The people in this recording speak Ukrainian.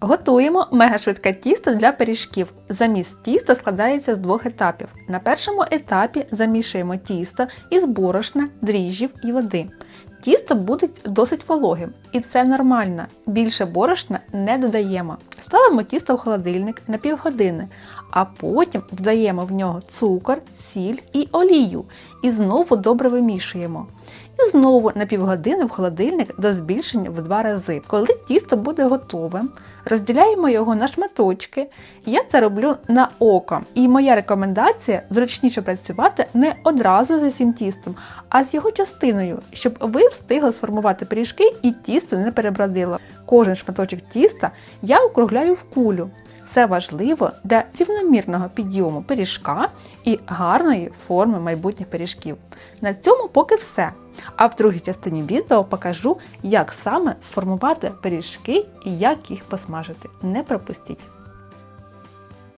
Готуємо мегашвидке тісто для пиріжків. Заміс тіста складається з двох етапів. На першому етапі замішуємо тісто із борошна, дріжджів і води. Тісто буде досить вологим, і це нормально. Більше борошна не додаємо. Ставимо тісто в холодильник на півгодини, а потім додаємо в нього цукор, сіль і олію і знову добре вимішуємо. І знову на півгодини в холодильник до збільшення в два рази. Коли тісто буде готовим, розділяємо його на шматочки. Я це роблю на око. І моя рекомендація зручніше працювати не одразу з усім тістом, а з його частиною, щоб ви встигли сформувати пиріжки і тісто не перебродило. Кожен шматочок тіста я округляю в кулю. Це важливо для рівномірного підйому пиріжка і гарної форми майбутніх пиріжків. На цьому поки все. А в другій частині відео покажу, як саме сформувати пиріжки і як їх посмажити. Не пропустіть!